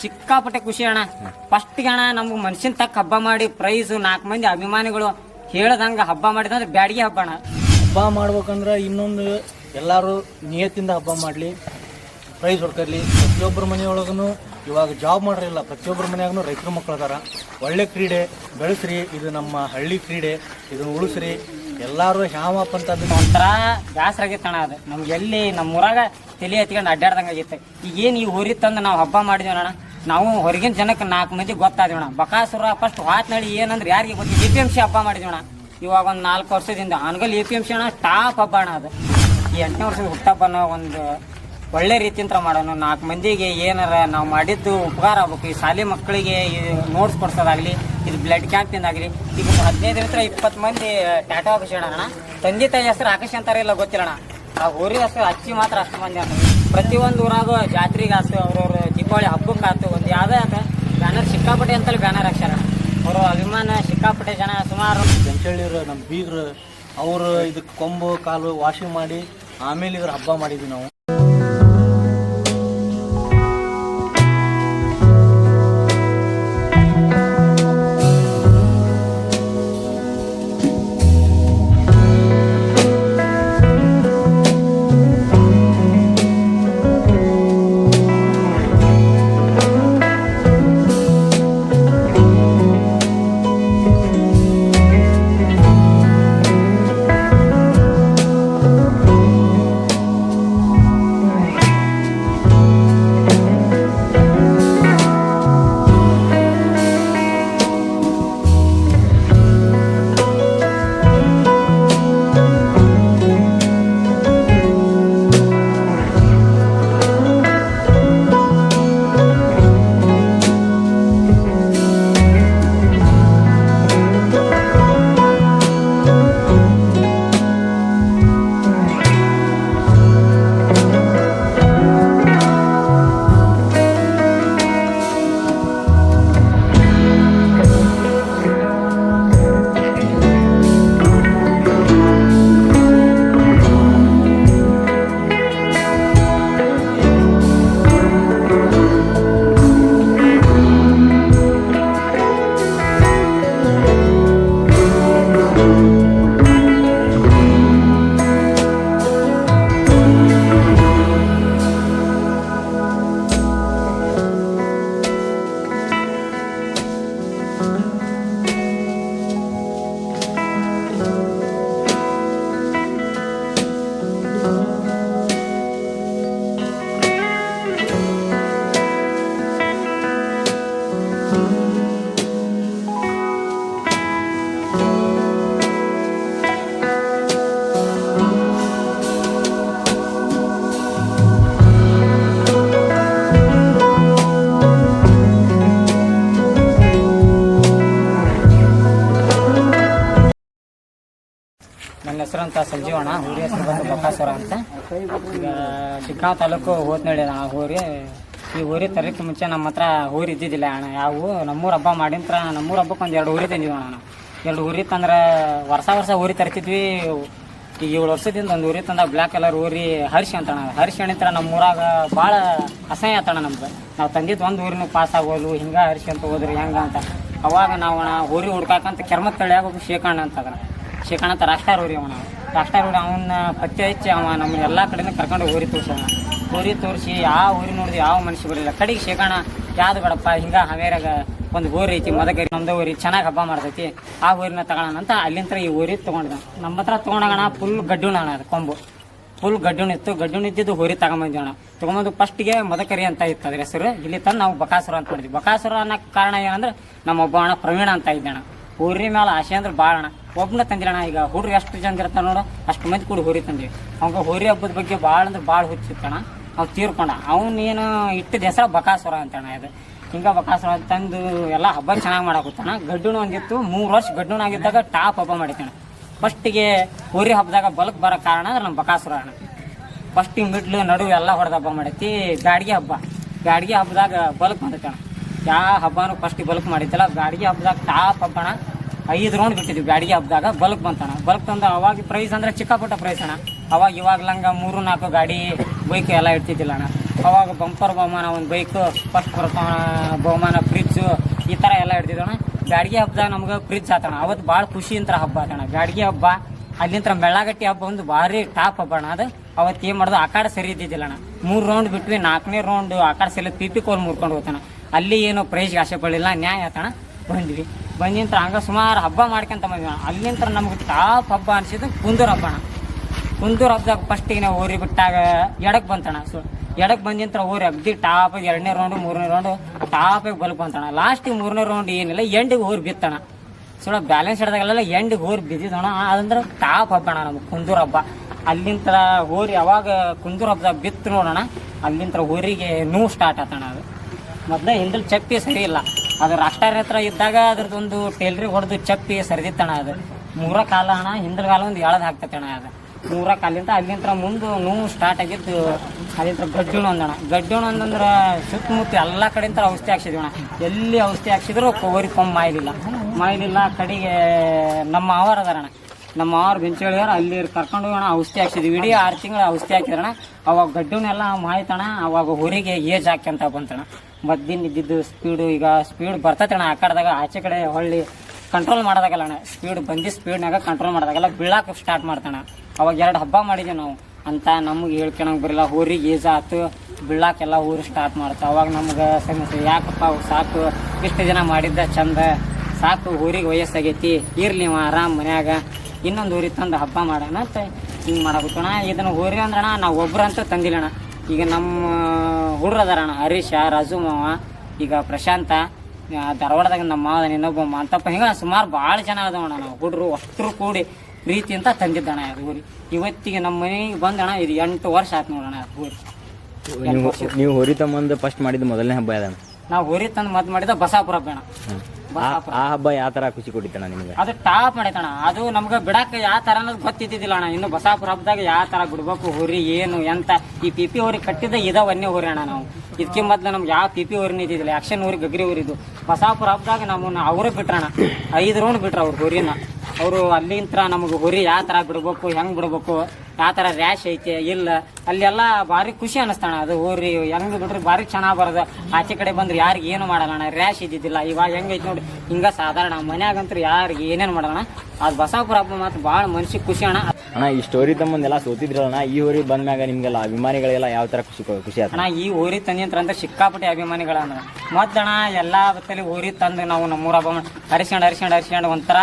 ಸಿಕ್ಕಾಪಟ್ಟೆ ಖುಷಿ ಅಣ್ಣ. ಫಸ್ಟ್ ಅಣ್ಣ ನಮ್ಗೆ ಮನುಷ್ಯನ ತಕ್ಕ ಹಬ್ಬ ಮಾಡಿ ಪ್ರೈಸ್ ನಾಲ್ಕು ಮಂದಿ ಅಭಿಮಾನಿಗಳು ಹೇಳ್ದಂಗೆ ಹಬ್ಬ ಮಾಡಿದಂದ್ರೆ ಬ್ಯಾಡಿಗೆ ಹಬ್ಬ ಅಣ್ಣ. ಹಬ್ಬ ಮಾಡ್ಬೇಕಂದ್ರೆ ಇನ್ನೊಂದು ಎಲ್ಲರೂ ನಿಯತ್ತಿಂದ ಹಬ್ಬ ಮಾಡಲಿ ಪ್ರೈಸ್ ಹೊಡ್ಕರ್ಲಿ. ಪ್ರತಿಯೊಬ್ಬರ ಮನೆಯೊಳಗೂ ಇವಾಗ ಜಾಬ್ ಮಾಡ್ರಿಲ್ಲ ಪ್ರತಿಯೊಬ್ಬರ ಮನೆಯಾಗೂ ರೈತರ ಮಕ್ಕಳು ಅದಾರ ಒಳ್ಳೆ ಕ್ರೀಡೆ ಬೆಳೆಸ್ರಿ ಇದು ನಮ್ಮ ಹಳ್ಳಿ ಕ್ರೀಡೆ ಇದು ಉಳಿಸ್ರಿ. ಎಲ್ಲರೂ ಹ್ಯಾಮಪ್ಪ ಅಂತ ಒಂಥರ ಅಣ್ಣ ಅದು. ನಮ್ಗೆ ಎಲ್ಲಿ ನಮ್ಮ ಊರಾಗ ತಲೆ ಎತ್ಕೊಂಡು ಅಡ್ಡಾಡ್ದಂಗೆ ಆಗಿತ್ತು ಈಗ ಏನು ಈ ಊರಿತ್ತಂದು ತಂದು ನಾವು ಹಬ್ಬ ಮಾಡಿದ್ವಿ ಅಣ್ಣ ನಾವು ಹೊರಗಿನ ಜನಕ್ಕೆ ನಾಲ್ಕು ಮಂದಿ ಗೊತ್ತಾದೇವಣ ಬಕಾಸುರ ಫಸ್ಟ್ ನಡಿ ಏನಂದ್ರೆ ಯಾರಿಗೆ ಗೊತ್ತಿಲ್ಲ? ಎ ಪಿ ಎಂ ಸಿ ಹಬ್ಬ ಮಾಡಿದ್ವಿ ಅಣ್ಣ. ಇವಾಗ ಒಂದು ನಾಲ್ಕು ವರ್ಷದಿಂದ. Angal A P M C ಅಣ್ಣ ಟಾಪ್ ಹಬ್ಬ ಅಣ್ಣ ಅದು. ಈ ಎಂಟನೇ ವರ್ಷದ ಹುಟ್ಟಪ್ಪನ ಒಂದು ಒಳ್ಳೆ ರೀತಿಯಿಂದ ಮಾಡೋಣ. ನಾಲ್ಕು ಮಂದಿಗೆ ಏನಾರ ನಾವು ಮಾಡಿದ್ದು ಉಪಕಾರ ಆಗ್ಬೇಕು. ಈ ಶಾಲೆ ಮಕ್ಕಳಿಗೆ ನೋಟ್ಸ್ ಕೊಡ್ಸೋದಾಗ್ಲಿ, ಇದು ಬ್ಲಡ್ ಕ್ಯಾಂಪಿಂದಾಗಲಿ ಈಗ ಹದಿನೈದರಿಂದ ಇಪ್ಪತ್ತು ಮಂದಿ ಟಾಟಾ ಆಫೀಸ್ ಅಣ್ಣ. ತಂದೆ ತಾಯಿ ಹೆಸರು ಅಂತಾರೆ ಇಲ್ಲ ಗೊತ್ತಿಲ್ಲ ಅಣ್ಣ. ಆ ಊರಿನ ಹೆಸರು ಹಚ್ಚಿ ಮಾತ್ರ ಅಷ್ಟು ಮಂದಿ ಪ್ರತಿಯೊಂದು ಊರಾಗೂ ಜಾತ್ರೆಗೆ ಆತು ಅವ್ರವ್ರ ದೀಪಾವಳಿ ಹಬ್ಬಕ್ಕೆ ಆತು ಒಂದು ಯಾವುದೇ ಆತ ಬ್ಯಾನರ್ ಸಿಕ್ಕಾಪಟ್ಟೆ ಅಂತಲ್ಲಿ ಬ್ಯಾನರ್ ಹಾಕ್ಸ್ಯಾರ. ಅವರು ಅಭಿಮಾನ ಸಿಕ್ಕಾಪಟ್ಟೆ ಜನ ಸುಮಾರು. ಬೆಂಚಳ್ಳಿರು ನಮ್ಮ ಬೀಗರು, ಅವರು ಇದಕ್ಕೆ ಕೊಂಬು, ಕಾಲು ವಾಷಿಂಗ್ ಮಾಡಿ ಆಮೇಲೆ ಇವರು ಹಬ್ಬ ಮಾಡಿದ್ವಿ ನಾವು. ಅಂತ ಸಂಜೀವಣ್ಣ ಊರಿ ಹೆಸರು ಬಂದು ಬಕಾಸುರ ಅಂತ. ಈಗ ಶಿಗ್ಗಾಂವ್ ತಾಲೂಕು ಹೋತ್ನಳ್ಳಿ ಅಣ್ಣ ಊರಿ ಈ ಊರಿ ತರಕ್ಕೆ ಮುಂಚೆ ನಮ್ಮ ಹತ್ರ ಊರು ಇದ್ದಿದ್ದಿಲ್ಲ ಅಣ್ಣ. ಯಾವು ನಮ್ಮೂರ ಹಬ್ಬ ಮಾಡಿಂತ್ರ ನಮ್ಮೂರ ಹಬ್ಬಕ್ಕೆ ಒಂದು ಎರಡು ಊರಿ ತಂದಿವಿ ಅಣ್ಣ. ಎರಡು ಊರಿ ತಂದ್ರೆ ವರ್ಷ ವರ್ಷ ಊರಿ ತರ್ತಿದ್ವಿ. ಈಗ ಏಳು ವರ್ಷದಿಂದ ಒಂದು ಊರಿ ತಂದ ಬ್ಲ್ಯಾಕ್ ಕಲರ್ ಊರಿ ಹರ್ಷಿ ಅಂತಣ ಹರ್ಷಿ ಅಣಿತ್ರ ನಮ್ಮ ಊರಾಗ ಭಾಳ ಅಸಹ್ಯ ಆತಣ ನಮ್ಗೆ ನಾವು ತಂದಿದ್ದು ಒಂದು ಊರಿನ ಪಾಸ್ ಆಗೋದು ಹಿಂಗೆ ಹರ್ಷಿ ಅಂತ ಹೋದ್ರಿ ಹೆಂಗೆ ಅಂತ. ಅವಾಗ ನಾವು ಅಣ್ಣ ಊರಿ ಹುಡ್ಕಾಕಂತ ಕೆರ್ಮತ್ ತಳಿಯಾಗ ಒಬ್ಬ ಶೇಖಣ್ಣ ಅಂತ ಅದನ್ನ ಶೇಖಣ್ಣ ಅಂತ ರಾಷ್ಟ್ರ ಊರಿ ಅವನ ರಾಷ್ಟ್ರ ನೋಡಿ ಅವನ್ನ ಪತ್ತೆ ಹಚ್ಚಿ ಅವ ನಮ್ಮ ಎಲ್ಲ ಕಡೆನೂ ಕರ್ಕೊಂಡು ಊರಿ ತೋರ್ಸೋಣ ಊರಿ ತೋರಿಸಿ ಯಾವ ಊರಿ ನೋಡಿದ್ವಿ ಯಾವ ಮನುಷ್ಯ ಬರಲಿಲ್ಲ. ಕಡೆಗೆ ಶೇಖಣ ಯಾವ್ದು ಬೇಡಪ್ಪ ಹಿಂಗ ಹವೇರಾಗ ಒಂದು ಊರಿ ಐತಿ ಮದಕರಿ ನಮ್ದು ಊರಿ, ಚೆನ್ನಾಗಿ ಹಬ್ಬ ಮಾಡ್ತೈತಿ, ಆ ಊರಿನ ತಗೋಣ ಅಂತ ಅಲ್ಲಿಂದ ಈ ಊರಿ ತೊಗೊಂಡಿದ್ದ. ನಮ್ಮ ಹತ್ರ ತೊಗೊಂಡೋಗೋಣ ಫುಲ್ ಗಡ್ಡುಣ ಅದು ಕೊಂಬು. ಫುಲ್ ಗಡ್ಡು ಇತ್ತು. ಗಡ್ಡೂಣ ಇದ್ದಿದ್ದು ಹೋರಿ ತಗೊಂಬಂದ್ವಿ ಅಣ್ಣ. ತಗೊಂಬಂದು ಫಸ್ಟ್ಗೆ ಮದಕರಿ ಅಂತ ಇತ್ತು ಅದ್ರ ಹೆಸರು. ಇಲ್ಲಿ ತಂದು ನಾವು ಬಕಾಸುರ ಅಂತ ಮಾಡಿದ್ವಿ. ಬಕಾಸುರ ಅನ್ನೋ ಕಾರಣ ಏನಂದ್ರೆ ನಮ್ಮ ಒಬ್ಬ ಅಣ್ಣ ಪ್ರವೀಣ ಅಂತ ಇದ್ದ ಊರಿ ಮೇಲೆ ಆಸೆ ಅಂದ್ರೆ ಭಾಳ ಅಣ್ಣ. ಒಬ್ಬನ ತಂದಿರಣ್ಣ ಈಗ ಹುಡ್ರು ಎಷ್ಟು ಜನ ಇರ್ತಾನೆ ನೋಡು, ಅಷ್ಟು ಮಂದಿ ಕೂಡ ಹೋರಿ ತಂದಿವಿ. ಅವಾಗ ಹೋರಿ ಹಬ್ಬದ ಬಗ್ಗೆ ಭಾಳ ಅಂದ್ರೆ ಭಾಳ ಹುಚ್ಚಿತ್ತಣ್ಣ ಅವ್ನು ತೀರ್ಕೊಂಡ. ಅವನೇನು ಇಟ್ಟಿದ ಹೆಸರು ಬಕಾಸುರ ಅಂತಣ್ಣ ಇದು. ಹಿಂಗ ಬಕಾಸುರ ತಂದು ಎಲ್ಲ ಹಬ್ಬ ಚೆನ್ನಾಗಿ ಮಾಡಾಕುತ್ತಣ್ಣ ಗಡ್ಡುನು ಒಂದಿತ್ತು ಮೂರು ವರ್ಷ ಗಡ್ಡುಣ ಆಗಿದ್ದಾಗ ಟಾಪ್ ಹಬ್ಬ ಮಾಡಿತ್ತಣ್ಣ ಫಸ್ಟಿಗೆ ಹೋರಿ ಹಬ್ಬದಾಗ ಬಲಕ್ ಬರೋ ಕಾರಣ ಅಂದ್ರೆ ನಮ್ಮ ಬಕಾಸುರ ಅಣ್ಣ. ಫಸ್ಟಿಗೆ ಮಿಡ್ಲು ನಡುವೆ ಎಲ್ಲ ಹೊಡೆದ ಹಬ್ಬ ಮಾಡೈತಿ ಗಾಡಿಗೆ ಹಬ್ಬ. ಗಾಡಿಗೆ ಹಬ್ಬದಾಗ ಬಲಕ್ ಬಂದೈತೆ ಯಾವ ಹಬ್ಬನೂ ಫಸ್ಟ್ ಬಲ್ಕ್ ಮಾಡಿದ್ದಲ್ಲ ಗಾಡಿಗೆ ಹಬ್ಬದಾಗ ಟಾಪ್ ಹಬ್ಬಣ ಐದು ರೌಂಡ್ ಬಿಟ್ಟಿದ್ವಿ ಗಾಡಿಗೆ ಹಬ್ಬದಾಗ, ಬಲ್ಕ್ ಬಂತಣ. ಬಲ್ಕ್ ತಂದು ಅವಾಗ ಪ್ರೈಸ್ ಅಂದ್ರೆ ಚಿಕ್ಕಪುಟ್ಟ ಪ್ರೈಸ್ ಅಣ್ಣ. ಅವಾಗ ಇವಾಗ್ಲಂಗ ಮೂರು ನಾಲ್ಕು ಗಾಡಿ ಬೈಕ್ ಎಲ್ಲ ಇಡ್ತಿದ್ದಿಲ್ಲ ಅಣ್ಣ. ಅವಾಗ ಬಂಪರ್ ಬಹುಮಾನ, ಒಂದು ಬೈಕು ಫಸ್ಟ್ ಬರ್ತಾವ ಬಹುಮಾನ ಫ್ರಿಜ್ಜು ಈ ಥರ ಎಲ್ಲ ಇಡ್ತಿದ್ದಣ. ಬ್ಯಾಡಿಗೆ ಹಬ್ಬದಾಗ ನಮ್ಗೆ ಫ್ರಿಜ್ ಆತಣ. ಅವತ್ತು ಭಾಳ ಖುಷಿಯಿಂದ ಹಬ್ಬ ಆತಣ. ಬ್ಯಾಡಿಗೆ ಹಬ್ಬ ಅಲ್ಲಿಂತ ಬೆಳ್ಳಾಗಟ್ಟಿ ಹಬ್ಬ ಒಂದು ಭಾರಿ ಟಾಪ್ ಹಬ್ಬ ಅಣ್ಣ. ಅದು ಅವತ್ತು ಏನು ಮಾಡೋದು, ಆ ಕಡೆ ಸರಿ ಇದ್ದಿದ್ದಿಲ್ಲ ಅಣ್ಣ. ಮೂರು ರೌಂಡ್ ಬಿಟ್ವಿ, ನಾಲ್ಕನೇ ರೌಂಡ್ ಆ ಕಡೆ ಪಿಪಿ ಪಿ ಕೋಲ್ ಮುರ್ಕೊಂಡು ಹೋಗ್ತಾನ ಅಲ್ಲಿ ಏನು ಪ್ರೈಸ್ಗೆ ಆಸೆ ಪಡಲಿಲ್ಲ, ನ್ಯಾಯ ಆತಣ ಬಂದ್ವಿ. ಬಂದಿಂತ ಹಂಗೆ ಸುಮಾರು ಹಬ್ಬ ಮಾಡ್ಕೊಂತ ಬಂದ್ವಿ. ಅಲ್ಲಿಂತ್ರ ನಮ್ಗೆ ಟಾಪ್ ಹಬ್ಬ ಅನಿಸಿದ್ದು ಕುಂದೂರು ಹಬ್ಬಣ ಕುಂದೂರು ಹಬ್ಬದಾಗ ಫಸ್ಟಿಗೆ ನಾವು ಊರಿಗೆ ಬಿಟ್ಟಾಗ ಎಡಕ್ಕೆ ಬಂತಣ್ಣ. ಸೊ ಎಡಕ್ಕೆ ಬಂದಿಂತ್ರ ಊರಿ ಅಗ್ದಿ ಟಾಪ್ ಎರಡನೇ ರೌಂಡು ಮೂರನೇ ರೌಂಡು ಟಾಪಿಗೆ ಬಲ್ಕ್ ಬಂತಣ ಲಾಸ್ಟಿಗೆ ಮೂರನೇ ರೌಂಡ್ ಏನಿಲ್ಲ ಎಂಡಿಗೆ ಊರು ಬಿತ್ತಣ ಸುಳ ಬ್ಯಾಲೆನ್ಸ್ ಹಿಡ್ದಾಗಲ್ಲ ಎಂಡಿಗೆ ಊರು ಬಿದ್ದಿದ್ದೋಣ ಅದಂದ್ರೆ ಟಾಪ್ ಹಬ್ಬಣ ನಮ್ಗೆ, ಕುಂದೂರು ಹಬ್ಬ. ಅಲ್ಲಿಂದ ಊರಿ ಯಾವಾಗ ಕುಂದೂರು ಹಬ್ಬದಾಗ ಬಿತ್ತು ನೋಡೋಣ. ಅಲ್ಲಿಂದ ಊರಿಗೆ ನೋವು ಸ್ಟಾರ್ಟ್ ಆತಣ ಅದು. ಮೊದಲೇ ಹಿಂದಲ್ ಚಪ್ಪಿ ಸರಿ ಇಲ್ಲ. ಅದು ರಾಷ್ಟ್ರ ಹತ್ರ ಇದ್ದಾಗ ಅದ್ರದ್ದೊಂದು ಟೇಲ್ರಿಗೆ ಹೊಡೆದು ಚಪ್ಪಿ ಸರಿದಿತ್ತಣ ಅದು. ಮೂರ ಕಾಲ ಅಣ್ಣ ಹಿಂದ್ ಕಾಲ ಒಂದು ಎಳದ್ ಹಾಕ್ತೈತೆ ಅಣ್ಣ ಅದು. ಮೂರ ಕಾಲಿಂದ ಅಲ್ಲಿಂತ ಮುಂದೆ ನೋವು ಸ್ಟಾರ್ಟ್ ಆಗಿದ್ದು ಅಲ್ಲಿಂತ ಗಡ್ಡಿಣ ಒಂದಣ ಗಡ್ಡಿಣ ಒಂದಂದ್ರೆ ಸುತ್ತಮುತ್ತ ಎಲ್ಲ ಕಡೆಯಿಂದ ಔಷಧಿ ಹಾಕ್ಸಿದ್ವಿ ಅಣ್ಣ ಎಲ್ಲಿ ಔಷಧಿ ಹಾಕ್ಸಿದ್ರು ಕೋರಿ ಕೊಂಬ ಮಾಯಲಿಲ್ಲ. ಮಾಯಲಿಲ್ಲ, ಕಡೆಗೆ ನಮ್ಮ ಅವರ್ ಅದಾರಣ ನಮ್ಮ ಅವ್ರ ಬೆಂಚಳಿಯವ್ರು ಅಲ್ಲಿ ಕರ್ಕೊಂಡು ಹೋಗೋಣ ಔಷಧಿ ಹಾಕ್ಸಿದ್ವಿ. ಇಡೀ ಆರು ತಿಂಗಳು ಔಷಧಿ ಹಾಕಿದ್ರಣ ಅವಾಗ ಗಡ್ಡನೆಲ್ಲ ಮಾಯ್ತಣ ಅವಾಗ ಹೊರಿಗೆ ಏಜ್ ಹಾಕ್ಯಂತ ಬಂತಣ ಮದ್ದಿನ ಇದ್ದಿದ್ದು ಸ್ಪೀಡು ಈಗ ಸ್ಪೀಡ್ ಬರ್ತೈತಣ ಆ ಕಡೆದಾಗ ಆಚೆ ಕಡೆ ಹೊಳ್ಳಿ ಕಂಟ್ರೋಲ್ ಮಾಡೋದಾಗಲ್ಲ ಅಣ್ಣ. ಸ್ಪೀಡ್ ಬಂದಿ ಸ್ಪೀಡ್ನಾಗ ಕಂಟ್ರೋಲ್ ಮಾಡೋದಾಗಲ್ಲ. ಬೀಳಕ್ಕೆ ಸ್ಟಾರ್ಟ್ ಮಾಡ್ತಾನೆ ಅವಾಗ ಎರಡು ಹಬ್ಬ ಮಾಡಿದ್ದೀವಿ ನಾವು. ಅಂತ ನಮ್ಗೆ ಹೇಳ್ಕೊಳಂಗೆ ಬರಲಿಲ್ಲ ಊರಿಗೆ ಏಜಾತು ಆತು ಬೀಳಾಕೆಲ್ಲ ಊರು ಸ್ಟಾರ್ಟ್ ಮಾಡ್ತಾ. ಅವಾಗ ನಮ್ಗೆ ಸಮಸ್ಯೆ ಯಾಕಪ್ಪ ಸಾಕು? ಇಷ್ಟು ಜನ ಮಾಡಿದ್ದ ಚಂದ. ಸಾಕು, ಊರಿಗೆ ವಯಸ್ಸಾಗೈತಿ. ಇರ್ಲಿ ನೀವು ಆರಾಮ್ ಮನ್ಯಾಗ. ಇನ್ನೊಂದು ಊರಿಗೆ ತಂದು ಹಬ್ಬ ಮಾಡೋಣ ಅಂತ ಹಿಂಗೆ ಮಾಡಬೇಕಣ್ಣ ಇದನ್ನು ಊರಿಗೆ ಅಂದ್ರಣ ನಾವು ಒಬ್ಬರಂತೂ ತಂದಿಲ್ಲಣ್ಣ ಈಗ ನಮ್ಮ ಹುಡ್ರು ಅದಾರಣ ಹರೀಶ ರಾಜು ಮಾವ ಈಗ ಪ್ರಶಾಂತ ಧಾರವಾಡದಾಗ ನಮ್ಮ ಮಾವ ಇನ್ನೊಬ್ಬ ಮಾಂತಪ್ಪ ಅಂತಪ್ಪ ಹಿಂಗೆ ಸುಮಾರು ಭಾಳ ಜನ ಅದಾವ ನಾವು. ಹುಡ್ರು ಅಷ್ಟರು ಕೂಡಿ ಪ್ರೀತಿ ಅಂತ ತಂದಿದ್ದಣ ಅದು ಊರಿ. ಇವತ್ತಿಗೆ ನಮ್ಮ ಮನೆಗೆ ಬಂದಣ ಇದು ಎಂಟು ವರ್ಷ ಆಯ್ತು ನೋಡೋಣ ಅದು ಊರಿ. ನೀವು ನೀವು ಹೋರಿ ತಮ್ಮಂದು ಫಸ್ಟ್ ಮಾಡಿದ ಮೊದಲನೇ ಹಬ್ಬ ಯಾವ್ದಣ್ಣ ನಾವು ಹುರಿ ತಂದು ಮದ್ದು ಮಾಡಿದ ಬಸಾಪುರ ಹಬ್ಬ ಅಣ್ಣ. ಆ ಆ ಹಬ್ಬ ಯಾವ ತರ ಖುಷಿ ಕೊಟ್ಟಿತ್ತಣ್ಣ ನಿಮಗೆ? ಅದು ಟಾಪ್ ಮಾಡೈತಣ ಅದು ನಮ್ಗೆ ಬಿಡಾಕ ಯಾವ ತರ ಅನ್ನೋದು ಗೊತ್ತಿದ್ದಿಲ್ಲ ಅಣ್ಣ. ಇನ್ನು ಬಸಾಪುರ ಹಬ್ಬದಾಗ ಯಾವ ತರ ಬಿಡ್ಬೇಕು ಹೋರಿ ಏನು ಎಂತ ಈ ಪಿಪಿ ಹೋರಿ ಕಟ್ಟಿದ ಇದ ಒಂದೇ ಹೋರಿ ಅಣ್ಣ ನಾವು. ಇದಕ್ಕೆ ಮೊದ್ಲು ನಮ್ಗೆ ಯಾವ ಪಿಪಿ ಹೋರಿನ ಇದ್ದಿದ್ದಿಲ್ಲ ಆಕ್ಷನ್ ಹೋರಿ ಗಗ್ರಿ ಹೋರಿದು ಬಸಾಪುರ ಹಬ್ಬದಾಗ ನಮ್ಮನ್ನ ಅವರು ಬಿಟ್ರಣ್ಣ. ಐದು ರೌಂಡ್ ಬಿಟ್ರ ಅವ್ರ ಹೋರಿನ ಅವರು ಅಲ್ಲಿಂತ್ರ ನಮಗೆ ಗುರಿ ಯಾವ ಥರ ಬಿಡ್ಬೇಕು ಹೆಂಗ್ ಬಿಡ್ಬೇಕು ಯಾವ ಥರ ರ್ಯಾಶ್ ಐತೆ ಇಲ್ಲ. ಅಲ್ಲೆಲ್ಲ ಭಾರಿ ಖುಷಿ ಅನಿಸ್ತಾಣ. ಅದು ಹೋರಿ ಹೆಂಗೆ ಬಿಡ್ರಿ ಭಾರಿ ಚೆನ್ನಾಗಿ ಬರೋದು. ಆಚೆ ಕಡೆ ಬಂದ್ರೆ ಯಾರಿಗೆ ಏನು ಮಾಡೋಣ ರ್ಯಾಶ್ ಇದ್ದಿದ್ದಿಲ್ಲ. ಇವಾಗ ಹೆಂಗೈತೆ ನೋಡಿ. ಹಿಂಗೆ ಸಾಧಾರಣ ಮನ್ಯಾಗಂತೂ ಯಾರಿಗೆ ಏನೇನು ಮಾಡೋಣ ಅದು ಬಸಾಪುರ ಹಬ್ಬ ಮಾತ್ರ ಭಾಳ ಮನ್ಸಿಗೆ ಖುಷಿ ಅಣ್ಣ. ಅಣ್ಣ ಈ ಸ್ಟೋರಿ ತಮ್ಮಂದೆಲ್ಲ ಸೋತಿದ್ರಲ್ಲ ಈ ಹೋರಿ ಬಂದ್ಮ್ಯಾಗ ನಿಮ್ಗೆಲ್ಲ ಅಭಿಮಾನಿಗಳೆಲ್ಲ ಯಾವ ಥರ ಖುಷಿ ಖುಷಿ ಆಯ್ತು ಅಣ್ಣ ಈ ಹೋರಿ ತಂದಿಂತ್ರ ಅಂತ ಸಿಕ್ಕಾಪಟ್ಟೆ ಅಭಿಮಾನಿಗಳಂದ್ರ ಮತ್ತಣ್ಣ ಎಲ್ಲಾ ಬತ್ತಲ್ಲಿ ಹೋರಿ ತಂದು ನಾವು ನಮ್ಮೂರ ಹಬ್ಬ ಅರಿಸ್ಕೊಂಡು ಹರಿಸ್ಕೊಂಡು ಹರಿಸ್ಕೊಂಡು ಹರಿಸ್ಕೊಂಡು ಒಂಥರ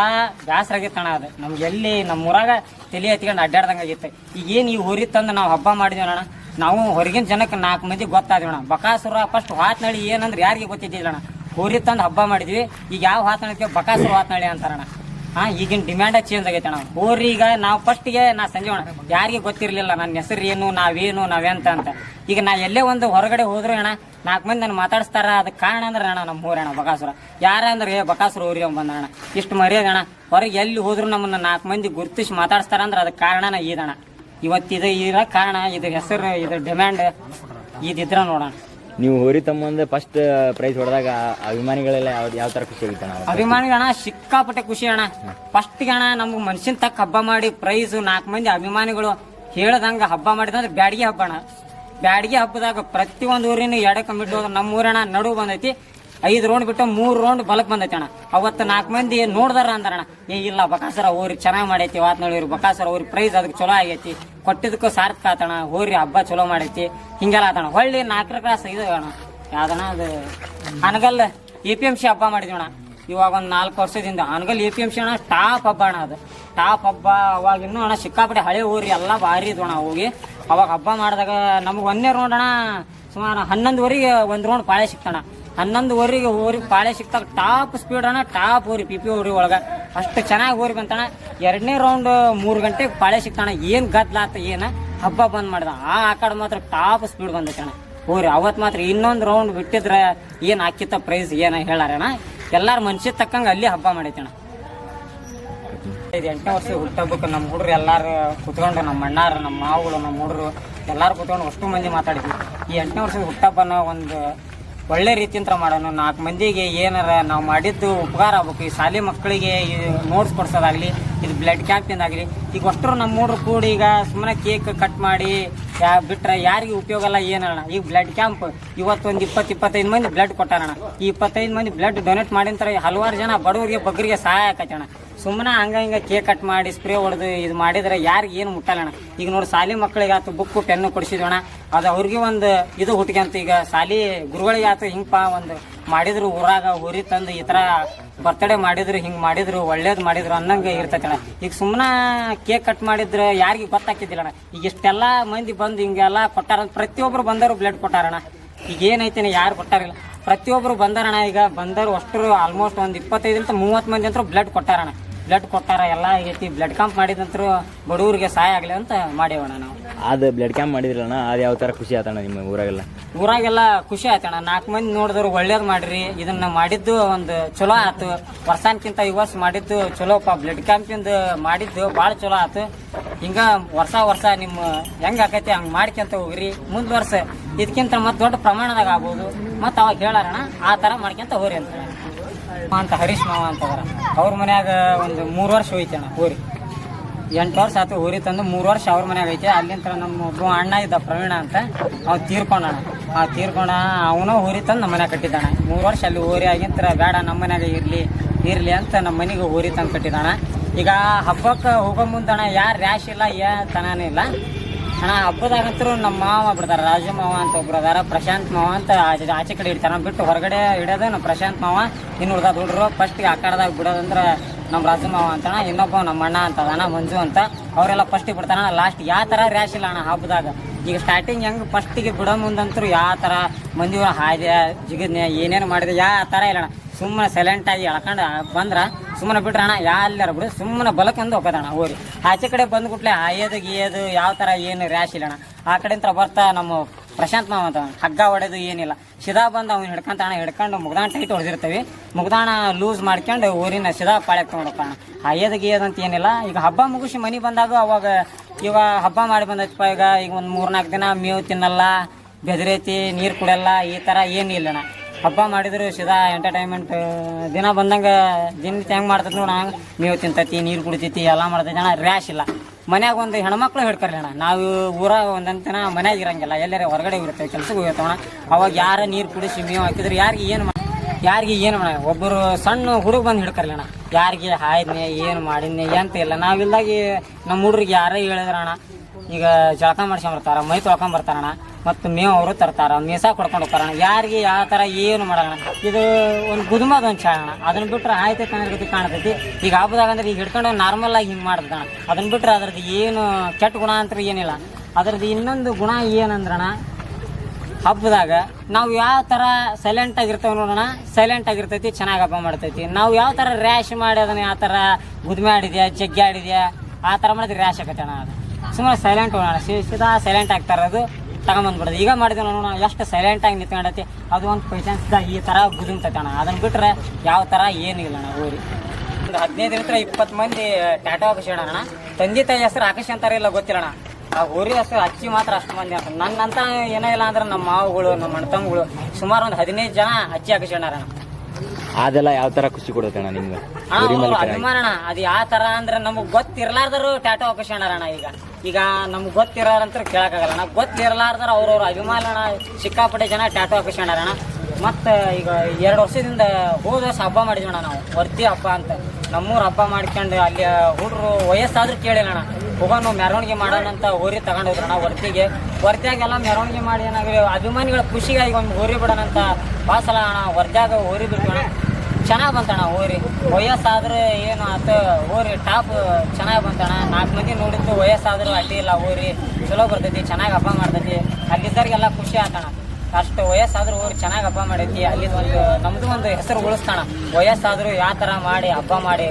ಬ್ಯಾಸರ ಆಗಿತ್ತಣ್ಣ ಅದು. ನಮ್ಗೆ ಎಲ್ಲಿ ನಮ್ಮೂರಾಗ ತಲೆ ಎತ್ಕೊಂಡು ಅಡ್ಡಾಡ್ದಂಗೆ ಆಗಿತ್ತು ಈಗ ಏನು ಈ ಹೊರಿ ತಂದು ನಾವು ಹಬ್ಬ ಮಾಡಿದ್ವಿ ಅಣ್ಣ, ನಾವು ಹೊರಗಿನ ಜನಕ್ಕೆ ನಾಲ್ಕು ಮಂದಿ ಗೊತ್ತಾದ್ವಿ ಬಕಾಸುರ ಫಸ್ಟ್ ಹಾತ್ನಳ್ಳಿ ಏನಂದ್ರೆ ಯಾರಿಗೆ ಗೊತ್ತಿದ್ದಿಲ್ಲ ಅಣ್ಣ. ಹೋರಿ ತಂದು ಹಬ್ಬ ಮಾಡಿದ್ವಿ, ಈಗ ಯಾವ ಹಾತ್ನಳ್ಳಿ ಬಕಾಸುರ ಹಾತ್ನಳ್ಳಿ ಅಂತಾರಣ್ಣ. ಹಾ, ಈಗಿನ ಡಿಮ್ಯಾಂಡ ಚೇಂಜ್ ಆಗೈತೆ ಅಣ್ಣ. ಹೋರಿ ಈಗ ನಾವು ಫಸ್ಟ್ಗೆ ನಾ ಸಂಜೆ ಅಣ್ಣ ಯಾರಿಗೆ ಗೊತ್ತಿರಲಿಲ್ಲ ನನ್ನ ಹೆಸರು ಏನು, ನಾವೇನು, ನಾವೆಂತ ಅಂತ. ಈಗ ನಾ ಎಲ್ಲೇ ಒಂದು ಹೊರಗಡೆ ಹೋದ್ರು ಅಣ್ಣ, ನಾಲ್ಕು ಮಂದಿ ನನ್ನ ಮಾತಾಡಿಸ್ತಾರ ಅದಕ್ಕೆ ಕಾರಣ ಅಂದ್ರೆ ಅಣ್ಣ ನಮ್ಮ ಊರಣ್ಣ ಬಕಾಸುರ. ಯಾರ ಅಂದ್ರೆ ಬಕಾಸುರ ಊರಿ ಬಂದ ಅಣ್ಣ. ಇಷ್ಟು ಮರ್ಯಾದ ಅಣ್ಣ. ಹೊರಗೆ ಎಲ್ಲಿ ಹೋದ್ರು ನಮ್ಮನ್ನ ನಾಲ್ಕು ಮಂದಿ ಗುರ್ತಿಸಿ ಮಾತಾಡಿಸ್ತಾರ ಅಂದ್ರೆ ಅದಕ್ಕೆ ಕಾರಣನ ಇದಣ್ಣ ಇವತ್ತಿದು ಇರ ಕಾರಣ ಇದ್ರ ಹೆಸರು ಇದ್ರ ಡಿಮ್ಯಾಂಡ್ ಇದಿದ್ರ ನೋಡೋಣ. ನೀವು ಹೋರಿ ತಮ್ಮಂದು ಫಸ್ಟ್ ಪ್ರೈಸ್ ಹೊಡೆದಾಗ ಅಭಿಮಾನಿಗಳೆಲ್ಲ ಯಾವ ಯಾವ ಥರ ಖುಷಿ ಆಗುತ್ತೆ ನಾವು? ಅಣ್ಣ ಸಿಕ್ಕಾಪಟ್ಟೆ ಖುಷಿ ಅಣ್ಣ. ಫಸ್ಟ್ಗೆ ಅಣ್ಣ ನಮ್ಗೆ ಮನುಷ್ಯನ್ ತಕ್ಕ ಹಬ್ಬ ಮಾಡಿ ಪ್ರೈಸ್ ನಾಲ್ಕು ಮಂದಿ ಅಭಿಮಾನಿಗಳು ಹೇಳ್ದಂಗೆ ಹಬ್ಬ ಮಾಡಿದಂದ್ರೆ ಬ್ಯಾಡಿಗೆ ಹಬ್ಬ ಅಣ್ಣ. ಬ್ಯಾಡಿಗೆ ಹಬ್ಬದಾಗ ಪ್ರತಿಯೊಂದು ಊರಿನ ಎಡಕ್ಕೆ ಬಿಟ್ಟು ಹೋದ್ರೆ ನಮ್ಮ ಊರಣ್ಣ ನಡು ಬಂದೈತಿ. ಐದು ರೌಂಡ್ ಬಿಟ್ಟು ಮೂರು ರೌಂಡ್ ಬಲಕ್ ಬಂದೈತೆ ಅಣ್ಣ. ಅವತ್ತು ನಾಲ್ಕು ಮಂದಿ ನೋಡ್ದಾರ ಅಂದ್ರಣ ಏ, ಇಲ್ಲ, ಬಕಾಸರ ಊರಿಗೆ ಚೆನ್ನಾಗಿ ಮಾಡೈತಿ ವಾತ್ನಳ್ಳಿ ಬಕಾಸರ ಅವ್ರಿಗೆ ಪ್ರೈಸ್ ಅದಕ್ಕೆ ಚಲೋ ಆಗೈತಿ. ಕೊಟ್ಟಿದ್ದಕ್ಕೂ ಸಾರ್ಥಕ ಆತಣ ಹೋರಿ ಹಬ್ಬ ಚಲೋ ಮಾಡೈತಿ. ಹಿಂಗೆಲ್ಲ ಆತಣ ಹೊಳ್ಳಿ ನಾಲ್ಕರ ಕ್ಲಾಸ್ ಇದು ಅಣ್ಣ. ಯಾವ್ದಣ್ಣ ಅದು? Anagal A P M C ಹಬ್ಬ ಮಾಡಿದ್ವಿ ಅಣ್ಣ. ಇವಾಗ ಒಂದು ನಾಲ್ಕು ವರ್ಷದಿಂದ. Anagal A P M C ಅಣ್ಣ ಟಾಪ್ ಹಬ್ಬ ಅಣ್ಣ ಅದು. ಟಾಪ್ ಹಬ್ಬ, ಅವಾಗ ಇನ್ನೂ ಅಣ್ಣ ಸಿಕ್ಕಾಪಟ್ಟೆ ಹಳೆ ಊರಿ ಎಲ್ಲ ಭಾರಿ ಇದ್ವು ಅಣ್ಣ ಹೋಗಿ. ಅವಾಗ ಹಬ್ಬ ಮಾಡಿದಾಗ ನಮ್ಗೆ ಒಂದೇ ರೌಂಡ್ ಅಣ್ಣ ಸುಮಾರು ಹನ್ನೊಂದುವರೆಗೆ ಒಂದು ರೌಂಡ್ ಪಾಳೆ ಸಿಕ್ತಣ್ಣ. ಹನ್ನೊಂದುವರೆಗೆ ಹೋರಿ ಪಾಳೆ ಸಿಕ್ತಾಗ ಟಾಪ್ ಸ್ಪೀಡ್ ಅಣ್ಣ, ಟಾಪ್ ಹೋರಿ ಪಿ ಪಿ ಊರಿ ಒಳಗೆ. ಅಷ್ಟು ಚೆನ್ನಾಗಿ ಹೋರಿ ಬಂತಣ್ಣ. ಎರಡನೇ ರೌಂಡ್ ಮೂರು ಗಂಟೆಗೆ ಪಾಳೆ ಸಿಕ್ತಾನ ಏನು ಗದ್ಲಾತ ಏನು? ಹಬ್ಬ ಬಂದ್ ಮಾಡಿದ. ಆ ಆ ಕಡೆ ಮಾತ್ರ ಟಾಪ್ ಸ್ಪೀಡ್ ಬಂದೈತಣ್ಣ. ಹೋರಿ ಅವತ್ತು ಮಾತ್ರ ಇನ್ನೊಂದು ರೌಂಡ್ ಬಿಟ್ಟಿದ್ರೆ ಏನು ಹಾಕಿತ್ತ ಪ್ರೈಸ್, ಏನ ಹೇಳಾರಣ ಎಲ್ಲಾರ ಮನುಷ್ಯ ತಕ್ಕಂಗೆ ಅಲ್ಲಿ ಹಬ್ಬ ಮಾಡೈತಣ್ಣ. ಇದು ಎಂಟನೇ ವರ್ಷ ಹುಟ್ಟಹಬ್ಬಕ್ಕೆ ನಮ್ಮ ಹುಡುಗರು ಎಲ್ಲಾರು ಕುತ್ಕೊಂಡು ನಮ್ಮ ಅಣ್ಣಾರು ನಮ್ಮ ಮಾವುಗಳು ನಮ್ಮ ಹುಡುಗರು ಎಲ್ಲಾರು ಕುತ್ಕೊಂಡು ಅಷ್ಟು ಮಂದಿ ಮಾತಾಡಿದ್ವಿ. ಈ ಎಂಟನೇ ವರ್ಷದ ಹುಟ್ಟಹಬ್ಬನ ಒಂದು ಒಳ್ಳೆ ರೀತಿಯಿಂದ ಮಾಡೋಣ. ನಾಲ್ಕು ಮಂದಿಗೆ ಏನಾರ ನಾವು ಮಾಡಿದ್ದು ಉಪಕಾರ ಆಗ್ಬೇಕು. ಈ ಶಾಲೆ ಮಕ್ಕಳಿಗೆ ನೋಟ್ಸ್ ಕೊಡ್ಸೋದಾಗಲಿ, ಇದು ಬ್ಲಡ್ ಕ್ಯಾಂಪಿಂದ ಆಗಲಿ, ಈಗ ಅಷ್ಟರು ನಮ್ಮ ಮೂಡ್ರು ಕೂಡಿ ಈಗ ಸುಮ್ಮನೆ ಕೇಕ್ ಕಟ್ ಮಾಡಿ, ಯಾ ಬಿಟ್ರೆ ಯಾರಿಗೆ ಉಪಯೋಗ ಅಲ್ಲ ಏನಣ್ಣ ಈಗ ಬ್ಲಡ್ ಕ್ಯಾಂಪ್ ಇವತ್ತೊಂದು ಇಪ್ಪತ್ತು, ಇಪ್ಪತ್ತೈದು ಮಂದಿ ಬ್ಲಡ್ ಕೊಟ್ಟಾರಣ ಈ ಇಪ್ಪತ್ತೈದು ಮಂದಿ ಬ್ಲಡ್ ಡೊನೇಟ್ ಮಾಡಿಂತಾರೆ ಹಲವಾರು ಜನ ಬಡವರಿಗೆ, ಬಗ್ಗರಿಗೆ ಸಹಾಯ ಆಕತ್ತಣ್ಣ ಸುಮ್ಮನೆ ಹಂಗ ಹಿಂಗ ಕೇಕ್ ಕಟ್ ಮಾಡಿ ಸ್ಪ್ರೇ ಹೊಡೆದು ಇದು ಮಾಡಿದ್ರೆ ಯಾರಿಗೆ ಏನು ಮುಟ್ಟಲ್ಲಣ್ಣ ಈಗ ನೋಡಿ ಶಾಲಿ ಮಕ್ಕಳಿಗೆ ಆತು ಬುಕ್ಕು, ಪೆನ್ನು ಕೊಡಿಸಿದೋಣ ಅದು ಅವ್ರಿಗೆ ಒಂದು ಇದು ಹುಟ್ಕೊಂತ ಈಗ ಶಾಲಿ ಗುರುಗಳಿಗೆ ಆತು ಹಿಂಗಪ್ಪ ಒಂದು ಮಾಡಿದ್ರು, ಊರಾಗ ಊರಿ ತಂದು ಈ ಥರ ಬರ್ತಡೇ ಮಾಡಿದ್ರು, ಹಿಂಗೆ ಮಾಡಿದ್ರು, ಒಳ್ಳೇದು ಮಾಡಿದ್ರು ಅನ್ನಂಗ ಇರ್ತೈತಣ್ಣ ಈಗ ಸುಮ್ಮನೆ ಕೇಕ್ ಕಟ್ ಮಾಡಿದ್ರೆ ಯಾರಿಗೆ ಗೊತ್ತಾಕಿದ್ದಿಲ್ಲಣ್ಣ ಈಗ ಇಷ್ಟೆಲ್ಲ ಮಂದಿ ಬಂದು ಹಿಂಗೆಲ್ಲ ಕೊಟ್ಟಾರ ಪ್ರತಿಯೊಬ್ಬರು ಬಂದವರು ಬ್ಲಡ್ ಕೊಟ್ಟಾರಣ್ಣ ಈಗ ಏನೈತೇನೆ ಯಾರು ಕೊಟ್ಟಾರಿಲ್ಲ. ಪ್ರತಿಯೊಬ್ರು ಬಂದಾರಣ ಈಗ ಬಂದರು ಅಷ್ಟರು ಆಲ್ಮೋಸ್ಟ್ ಒಂದು ಇಪ್ಪತ್ತೈದರಿಂದ ಮೂವತ್ತು ಮಂದಿ ಅಂತ ಬ್ಲಡ್ ಕೊಟ್ಟಾರಣ ಬ್ಲಡ್ ಕೊಟ್ಟಾರ ಎಲ್ಲ ಆಗೈತಿ. ಬ್ಲಡ್ ಕ್ಯಾಂಪ್ ಮಾಡಿದಂತರೂ ಬಡವರಿಗೆ ಸಹಾಯ ಆಗಲಿ ಅಂತ ಮಾಡೇವಣ್ಣ ನಾವು. ಅದು ಬ್ಲಡ್ ಕ್ಯಾಂಪ್ ಮಾಡಿದ್ರಣ್ಣ ಅದು ಯಾವ ಥರ ಖುಷಿ ಆತಣ್ಣ ನಿಮ್ಮ ಊರಾಗೆಲ್ಲ? ಊರಾಗೆಲ್ಲ ಖುಷಿ ಆಯ್ತಣ್ಣ ನಾಲ್ಕು ಮಂದಿ ನೋಡಿದ್ರು ಒಳ್ಳೇದು ಮಾಡ್ರಿ. ಇದನ್ನ ಮಾಡಿದ್ದು ಒಂದು ಚಲೋ ಆತು. ವರ್ಷಾನ್ಕಿಂತ ಈ ವರ್ಷ ಮಾಡಿದ್ದು ಚಲೋಪ್ಪ ಬ್ಲಡ್ ಕ್ಯಾಂಪಿಂದ ಮಾಡಿದ್ದು ಭಾಳ ಚಲೋ ಆತು. ಹಿಂಗ ವರ್ಷ ವರ್ಷ ನಿಮ್ಮ ಹೆಂಗ್ ಆಕೈತಿ ಹಂಗೆ ಮಾಡ್ಕೊಂತ ಹೋಗ್ರಿ. ಮುಂದ್ ವರ್ಷ ಇದಕ್ಕಿಂತ ಮತ್ತೆ ದೊಡ್ಡ ಪ್ರಮಾಣದಾಗ ಆಗ್ಬೋದು. ಮತ್ತೆ ಅವಾಗ ಹೇಳಾರಣ ಆ ಥರ ಮಾಡ್ಕೊಂತ ಹೋಗ್ರಿ ಅಂತ ಅಂತ, ಹರೀಶ್ ಮಾವ ಅಂತ ಅದಾರ ಅವ್ರ ಮನ್ಯಾಗ ಒಂದು ಮೂರು ವರ್ಷ ಹೋಯ್ತಣ್ಣ ಹೋರಿ. ಎಂಟು ವರ್ಷ ಆತು ಊರಿ ತಂದು, ಮೂರು ವರ್ಷ ಅವ್ರ ಮನ್ಯಾಗ ಐತೆ. ಅಲ್ಲಿಂದ ನಮ್ಮ ಒಬ್ಬ ಅಣ್ಣ ಇದ್ದ ಪ್ರವೀಣ ಅಂತ ಅವ್ ತೀರ್ಕೊಂಡಣ ಆ ತೀರ್ಕೊಂಡ ಅವನು ಊರಿ ತಂದು ನಮ್ಮ ಮನ್ಯಾಗ ಕಟ್ಟಿದ್ದಾನೆ. ಮೂರು ವರ್ಷ ಅಲ್ಲಿ ಊರಿ ಆಗಿಂತರ ಬೇಡ, ನಮ್ಮ ಮನ್ಯಾಗ ಇರ್ಲಿ ಇರ್ಲಿ ಅಂತ ನಮ್ಮ ಮನೆಗೆ ಊರಿ ತಂದು ಕಟ್ಟಿದಾಣ ಈಗ ಹಬ್ಬಕ್ಕೆ ಹೋಗೋ ಮುಂದಣ ಯಾರು ರ್ಯಾಶ್ ಇಲ್ಲ ಯಾ ತನಾನೇ ಇಲ್ಲ. ಅಣ್ಣ ಹಬ್ಬದಾಗಂತರೂ ನಮ್ಮ ಮಾವ ಬಿಡ್ತಾರ, ರಾಜು ಮಾವ ಅಂತ ಒಬ್ರು ಅದಾರ, ಪ್ರಶಾಂತ್ ಮಾವ ಅಂತ ಆಚೆ ಆಚೆ ಕಡೆ ಇಡ್ತಾರ ಬಿಟ್ಟು ಹೊರಗಡೆ ಇಡೋದು ನಮ್ಮ ಪ್ರಶಾಂತ್ ಮಾವ, ಇನ್ನು ಉಳ್ದ ಹುಡ್ರು ಫಸ್ಟ್ಗೆ ಆ ಕಡೆದಾಗ ಬಿಡೋದಂದ್ರೆ ನಮ್ಮ ರಾಜು ಮಾವ ಅಂತಣ ಇನ್ನೊಬ್ಬ ನಮ್ಮ ಅಣ್ಣ ಅಂತ ಅದಾನ, ಮಂಜು ಅಂತ. ಅವರೆಲ್ಲ ಫಸ್ಟಿಗೆ ಬಿಡ್ತಾನ ಲಾಸ್ಟ್ ಯಾವ ಥರ ರ್ಯಾಶ್ ಇಲ್ಲ ಅಣ್ಣ ಹಬ್ಬದಾಗ. ಈಗ ಸ್ಟಾರ್ಟಿಂಗ್ ಹೆಂಗೆ ಫಸ್ಟಿಗೆ ಬಿಡೋ ಮುಂದಂತರೂ ಯಾವ ಥರ ಮಂದಿ ಹಾಯ್ದೆ, ಜಿಗಿದ್ನೆ, ಏನೇನು ಮಾಡಿದೆ ಯಾವ ಥರ ಇಲ್ಲ ಅಣ್ಣ. ಸುಮ್ಮನೆ ಸೈಲೆಂಟ್ ಆಗಿ ಎಳ್ಕೊಂಡು ಬಂದ್ರ ಸುಮ್ಮನೆ ಬಿಟ್ರೆ ಅಣ್ಣ ಎಲ್ಲಾರ ಬಿಡು, ಸುಮ್ಮನೆ ಬಲಕಂದು ಹೋಗೋದಣ್ಣ ಊರಿ ಆಚೆ ಕಡೆ ಬಂದ್ಬಿಟ್ಲೆ ಹಾಯೋದು ಗೀಯೋದು ಯಾವ ಥರ ಏನು ರ್ಯಾಶ್ ಇಲ್ಲಣ್ಣ ಆ ಕಡೆಯಿಂದ ಬರ್ತಾ ನಮ್ಮ ಪ್ರಶಾಂತ್ ಮಾವ ಹಗ್ಗ ಹೊಡೆದು ಏನಿಲ್ಲ. ಸಿದಾ ಬಂದು ಅವ್ನು ಹಿಡ್ಕೊಂತಾಣ ಹಿಡ್ಕೊಂಡು ಮುಗ್ದಾಣ ಟೈಟ್ ಹೊಡೆದಿರ್ತೀವಿ. ಮುಗ್ದಾಣ ಲೂಸ್ ಮಾಡ್ಕೊಂಡು ಊರಿನ ಸಿದಾ ಪಾಳೆ ತೊಗೊಂಡೋಗ್ತಾಣ ಆಯೋದು ಗೀಯೋದು ಅಂತ ಏನಿಲ್ಲ. ಈಗ ಹಬ್ಬ ಮುಗಿಸಿ ಮನೆ ಬಂದಾಗ ಅವಾಗ ಇವಾಗ ಹಬ್ಬ ಮಾಡಿ ಬಂದೈತಪ್ಪ, ಈಗ ಈಗ ಒಂದು ಮೂರ್ನಾಲ್ಕು ದಿನ ಮೇವು ತಿನ್ನಲ್ಲ, ಬೆದರೈತಿ, ನೀರು ಕುಡಿಯಲ್ಲ, ಈ ಥರ ಏನಿಲ್ಲ ಅಣ್ಣ. ಹಬ್ಬ ಮಾಡಿದ್ರು, ಸಿದಾ ಎಂಟರ್ಟೈನ್ಮೆಂಟ್ ದಿನ ಬಂದಂಗೆ ದಿನ ಹೆಂಗೆ ಮಾಡ್ತೈತಿ ನೋಡ ಮೇವು ತಿಂತತಿ, ನೀರು ಕುಡಿತೈತಿ, ಎಲ್ಲ ಮಾಡ್ತೈತಿ ಅಣ್ಣ ರ್ಯಾಶ್ ಇಲ್ಲ. ಮನ್ಯಾಗ ಒಂದು ಹೆಣ್ಮಕ್ಳು ಹಿಡ್ಕರ್ಲಿ ಅಣ್ಣ. ನಾವು ಊರಾಗ ಒಂದಂತ ಮನ್ಯಾಗ ಇರಂಗಿಲ್ಲ, ಎಲ್ಲಾರ ಹೊರಗಡೆ ಇರ್ತೇವೆ ಕೆಲ್ಸಕ್ಕೆ ಹೋಗಿರ್ತಾವಣ ಅವಾಗ ಯಾರ ನೀರು ಕುಡಿಸಿ ಮೇವು ಹಾಕಿದ್ರೆ, ಯಾರಿಗೆ ಏನು ಯಾರಿಗೆ ಏನು ಮಾಡ ಒಬ್ಬರು ಸಣ್ಣ ಹುಡುಗ ಬಂದು ಹಿಡ್ಕರ್ಲಿ ಅಣ್ಣ. ಯಾರಿಗೆ ಹಾಯ್ದ್ನೆ, ಏನು ಮಾಡಿದ್ನೆ ಎಂತ ಇಲ್ಲ. ನಾವಿಲ್ದಾಗಿ ನಮ್ಮ ಹುಡುಗ್ರಿಗೆ ಯಾರೇ ಹೇಳಿದ್ರಣ್ಣ ಈಗ ಜಳಕ ಮಾಡ್ಸ್ಕೊಂಬರ್ತಾರ ಮೈ ತೊಳ್ಕೊಂಡ್ ಬರ್ತಾರಣ ಮತ್ತು ಮೇವು ಅವರು ತರ್ತಾರ, ಮೀಸಾ ಕೊಡ್ಕೊಂಡು ಹೋಗ್ತಾರಣ ಯಾರಿಗೆ ಯಾವ ಥರ ಏನು ಮಾಡೋಣ ಇದು ಒಂದು ಗುದುಮದ ಒಂದು ಚಾಣ ಅದನ್ನು ಬಿಟ್ಟರೆ ಆಯ್ತು ರೀತಿ ಕಾಣ್ತೈತಿ. ಈಗ ಹಬ್ಬದಾಗ ಅಂದ್ರೆ ಈಗ ಹಿಡ್ಕೊಂಡು ನಾರ್ಮಲ್ ಆಗಿ ಹಿಂಗೆ ಮಾಡ್ತಾನ ಅದನ್ನು ಬಿಟ್ಟರೆ ಅದ್ರದ್ದು ಏನು ಕೆಟ್ಟ ಗುಣ ಅಂತ ಏನಿಲ್ಲ. ಅದ್ರದ್ದು ಇನ್ನೊಂದು ಗುಣ ಏನಂದ್ರಣ, ಹಬ್ಬದಾಗ ನಾವು ಯಾವ ಥರ ಸೈಲೆಂಟ್ ಆಗಿರ್ತೇವೆ ನೋಡೋಣ ಸೈಲೆಂಟ್ ಆಗಿರ್ತೈತಿ ಚೆನ್ನಾಗಿ ಹಬ್ಬ ಮಾಡ್ತೈತಿ. ನಾವು ಯಾವ ಥರ ರ್ಯಾಶ್ ಮಾಡಿ ಅದನ್ನ ಯಾವ ಥರ ಗುದ್ಮೆ ಆಡಿದ್ಯಾ, ಜಗ್ಗಿ ಆಡಿದ್ಯಾ, ಆ ಥರ ಮಾಡಿದ್ರೆ ರ್ಯಾಶ್ ಆಗತ್ತೆ ಅಣ್ಣ ಅದು. ಸುಮ್ಮನೆ ಸೈಲೆಂಟ್ ಹೋಗೋಣ. ಸೀದಾ ಸೈಲೆಂಟ್ ಆಗ್ತಾ ಇರೋದು. ತಗೊಂಬಂದ್ಬಿಡೋದು ಈಗ ಮಾಡಿದ ನೋಡೋಣ ಎಷ್ಟು ಸೈಲೆಂಟ್ ಆಗಿ ನಿಂತ್ಕೊಂಡೈತಿ ಅದು ಒಂದು ಪೇಷನ್ಸ್ದಾಗ ಈ ಥರ ಗುದುಮ್ತೈತೆ ಅಣ್ಣ. ಅದನ್ನ ಬಿಟ್ರೆ ಯಾವ ಥರ ಏನಿಲ್ಲ ಅಣ್ಣ ಊರಿ. ಒಂದು ಹದಿನೈದು ಹತ್ರ ಇಪ್ಪತ್ತು ಮಂದಿ ಟಾಟಾ ಆಫೀಸ್ ಅಣ್ಣ. ತಂದೆ ತಾಯಿ ಹೆಸರು ಆಕಾಶ ಅಂತಾರೆ ಇಲ್ಲ ಗೊತ್ತಿರೋಣ ಆ ಊರಿ ಹೆಸರು ಅಚ್ಚಿ ಮಾತ್ರ ಅಷ್ಟು ಮಂದಿ ಅಂತ ನನ್ನಂತ ಏನೋ ಇಲ್ಲ ಅಂದ್ರೆ ನಮ್ಮ ಮಾವುಗಳು ನಮ್ಮ ಅಣ್ಣತಮ್ಮಗಳು ಸುಮಾರು ಒಂದು ಹದಿನೈದು ಜನ ಅಚ್ಚಿ ಹಾಕಿಸೋಣ ಅಣ್ಣ. ಅದೆಲ್ಲ ಯಾವ ತರ ಖುಷಿ ಕೊಡುತ್ತೆ ಅಣ್ಣ ನಿಮ್ಗೆ? ಅಭಿಮಾನ ಅಣ್ಣ. ಅದು ಯಾವ ತರ ಅಂದ್ರೆ ನಮಗ್ ಗೊತ್ತಿರ್ಲಾರ್ದರು ಟ್ಯಾಟೋ ಅಣ್ಣ ಈಗ. ಈಗ ನಮ್ಗೆ ಗೊತ್ತಿರೋರಂತ ಕೇಳಕ್ಕಾಗಲ್ಲ. ನಾವು ಗೊತ್ತಿರಲಾರ್ದಾರ ಅವ್ರವ್ರ ಅಭಿಮಾನ ಸಿಕ್ಕಾಪಟ್ಟೆ ಜನ ಟ್ಯಾಟೋ ಅಣ್ಣ ಮತ್ತು ಈಗ ಎರಡು ವರ್ಷದಿಂದ ಹೋದ ವರ್ಷ ಹಬ್ಬ ಮಾಡಿದ್ವಿ ನಾವು. ವರ್ತಿ ಹಬ್ಬ ಅಂತ. ನಮ್ಮೂರು ಹಬ್ಬ ಮಾಡ್ಕೊಂಡು ಅಲ್ಲಿ ಹುಡ್ರು ವಯಸ್ಸಾದ್ರೂ ಕೇಳಿಲ್ಲ ಅಣ್ಣ ಹೋಗೋಣ ಮೆರವಣಿಗೆ ಮಾಡೋಣ ಅಂತ ಹೋರಿ ತಗೊಂಡು ಹೋದ್ರಣ್ಣ ವರ್ತಿಗೆ. ವರ್ತಿಯಾಗೆಲ್ಲ ಮೆರವಣಿಗೆ ಮಾಡಿ ಏನಾಗಲಿ ಅಭಿಮಾನಿಗಳ ಖುಷಿಗಾಗಿ ಒಂದು ಹೋರಿ ಬಿಡೋಣ ಅಂತ ಭಾಳ ಸಲ ಅಣ್ಣ. ವರ್ತ್ಯಾಗ ಹೋರಿ ಬಿಟ್ವಿ ಅಣ್ಣ. ಚೆನ್ನಾಗಿ ಬಂತಣ್ಣ ಹೋರಿ ವಯಸ್ಸಾದ್ರೆ ಏನು ಆತ ಹೋರಿ ಟಾಪ್ ಚೆನ್ನಾಗಿ ಬಂತಣ್ಣ. ನಾಲ್ಕು ಮಂದಿ ನೋಡಿದ್ದು ವಯಸ್ಸಾದ್ರೆ ಅಡ್ಡಿ ಇಲ್ಲ ಹೋರಿ ಚಲೋ ಬರ್ತೈತಿ, ಚೆನ್ನಾಗಿ ಹಬ್ಬ ಮಾಡ್ತೈತಿ. ಅಲ್ಲಿದ್ದವ್ರಿಗೆಲ್ಲ ಖುಷಿ ಆತಣ ಅಷ್ಟು ವಯಸ್ಸಾದ್ರೂ ಊರು ಚೆನ್ನಾಗಿ ಹಬ್ಬ ಮಾಡೈತಿ. ಅಲ್ಲಿ ಒಂದು, ನಮ್ದು ಒಂದು ಹೆಸರು ಉಳಿಸ್ತಾಣ ವಯಸ್ಸಾದ್ರೂ ಯಾವ ಥರ ಮಾಡಿ ಹಬ್ಬ ಮಾಡಿ,